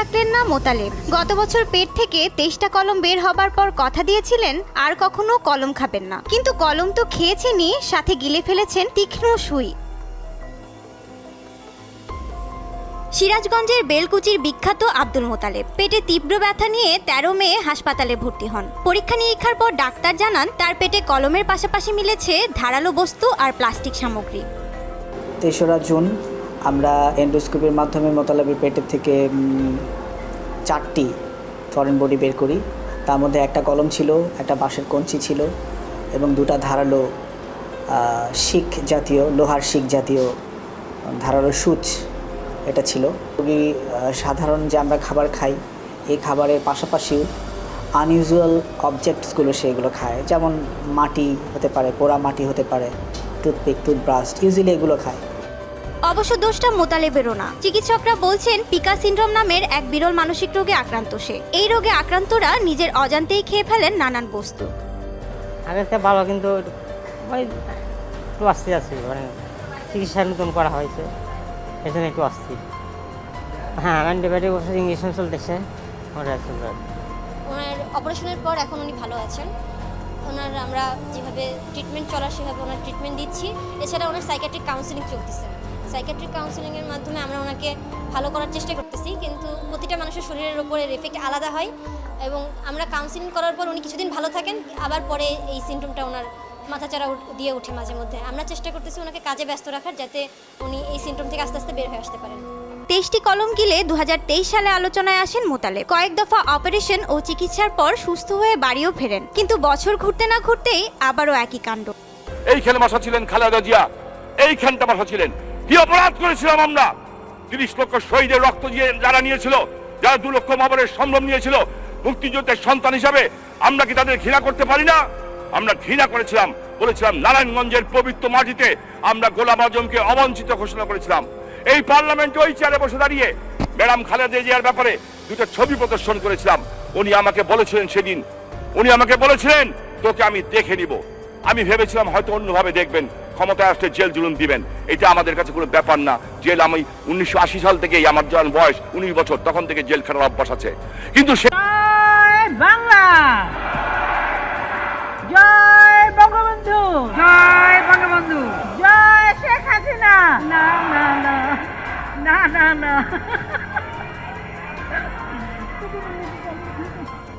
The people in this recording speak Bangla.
রাখলেন না মোতালেব। গত বছর পেট থেকে তেইশটা কলম বের হবার পর কথা দিয়েছিলেন, আর কখনো কলম খাবেন না। কিন্তু কলম তো খেয়েছেনই, সাথে গিলে ফেলেছেন তীক্ষ্ণ সুই। সিরাজগঞ্জের বেলকুচির বিখ্যাত আব্দুল মোতালেব। পেটে তীব্র ব্যথা নিয়ে তেরো মে হাসপাতালে ভর্তি হন। পরীক্ষা নিরীক্ষার পর ডাক্তার জানান, তার পেটে কলমের পাশাপাশি মিলেছে ধারালো বস্তু আর প্লাস্টিক সামগ্রী। তেসরা জুন আমরা এন্ডোস্কোপির মাধ্যমে মোতালাবির পেটের থেকে চারটি ফরেন বডি বের করি। তার মধ্যে একটা কলম ছিল, একটা বাঁশের কঞ্চি ছিল এবং দুটা ধারালো শিখ জাতীয়, লোহার শিখ জাতীয়, ধারালো সুচ এটা ছিল। রোগী সাধারণ যে আমরা খাবার খাই, এই খাবারের পাশাপাশিও আনইউজুয়াল অবজেক্টসগুলো সেগুলো খায়। যেমন মাটি হতে পারে, পোড়া মাটি হতে পারে টুথপিক টুথব্রাশ ইউজুয়ালি এগুলো খায়। অবশ্য দোষটা মোতালেবেরও না। চিকিৎসকরা বলছেন পিকা সিন্ড্রোম নামের এক বিরল মানসিক রোগে আক্রান্ত সে। এই রোগে আক্রান্তরা নিজের অজান্তেই খেয়ে ফেলেন নানান বস্তু। আগের থেকে ভালো কিন্তু একটু ওই একটু অস্থির আছি মানে চিকিৎসা নতুন করা হয়েছে। জন্য একটু অস্থির। হ্যাঁ অ্যান্টিবায়োটিক ওষুধ ইঞ্জেকশন চলতেছে। ওটা চলবে ওনার অপারেশনের পর এখন উনি ভালো আছেন। ওনার আমরা যেভাবে ট্রিটমেন্ট চলার সেভাবে ওনার ট্রিটমেন্ট দিচ্ছি। এছাড়া ওনার সাইকাট্রিক কাউন্সিলিং চলতেছে। সাইকাট্রিক কাউন্সিলিংয়ের মাধ্যমে আমরা ওনাকে ভালো করার চেষ্টা করতেছি কিন্তু প্রতিটা মানুষের শরীরের ওপরে এফেক্ট আলাদা হয় এবং আমরা কাউন্সিলিং করার পর উনি কিছুদিন ভালো থাকেন আবার পরে এই সিমটমটা ওনার মাথাচাড়া দিয়ে ওঠে মাঝে মধ্যে। আমরা চেষ্টা করতেছি ওনাকে কাজে ব্যস্ত রাখার যাতে উনি এই সিমটম থেকে আস্তে আস্তে বের হয়ে আসতে পারেন। তেইশটি কলম গিলে দু সালে আলোচনায় আসেন মোতালেব। কয়েক দফা অপারেশন ও চিকিৎসার পর সুস্থ হয়ে বাড়িও ফেরেন কিন্তু বছর ঘুরতে না ঘুরতেই আবারও একই কাণ্ড। এইখানে বসা ছিলেন খালেদা জিয়া এইখানটা বসা ছিলেন। কি অপরাধ করেছিলাম আমরা? তিরিশ লক্ষ শহীদের রক্ত দিয়ে যারা নিয়েছিল, যারা দু লক্ষ মাবরের সম্ভ্রম নিয়েছিল, মুক্তিযুদ্ধের সন্তান হিসাবে আমরা কি তাদের ঘৃণা করতে পারি না? আমরা ঘৃণা করেছিলাম, বলেছিলাম, নারায়ণগঞ্জের পবিত্র মাটিতে আমরা গোলাম আজমকে অবঞ্চিত ঘোষণা করেছিলাম। এই পার্লামেন্টে ওই চেয়ারে বসে দাঁড়িয়ে ম্যাডাম খালেদা জিয়ার ব্যাপারে দুটো ছবি প্রদর্শন করেছিলাম। উনি আমাকে বলেছিলেন সেদিন, উনি আমাকে বলেছিলেন, তোকে আমি দেখে নিব। আমি ভেবেছিলাম হয়তো অন্যভাবে দেখবেন ক্ষমতায় আসলে জেল জুলুম দিবেন। এটা আমাদের কাছে কোনো ব্যাপার না। জেল আমি উনিশশো আশি সাল থেকেই আমার যখন বয়স উনিশ বছর তখন থেকে জেল খাটার অভ্যাস আছে। কিন্তু সে বাংলা! জয় বঙ্গবন্ধু! জয় বঙ্গবন্ধু! জয় শেখ হাসিনা! না না না না না না।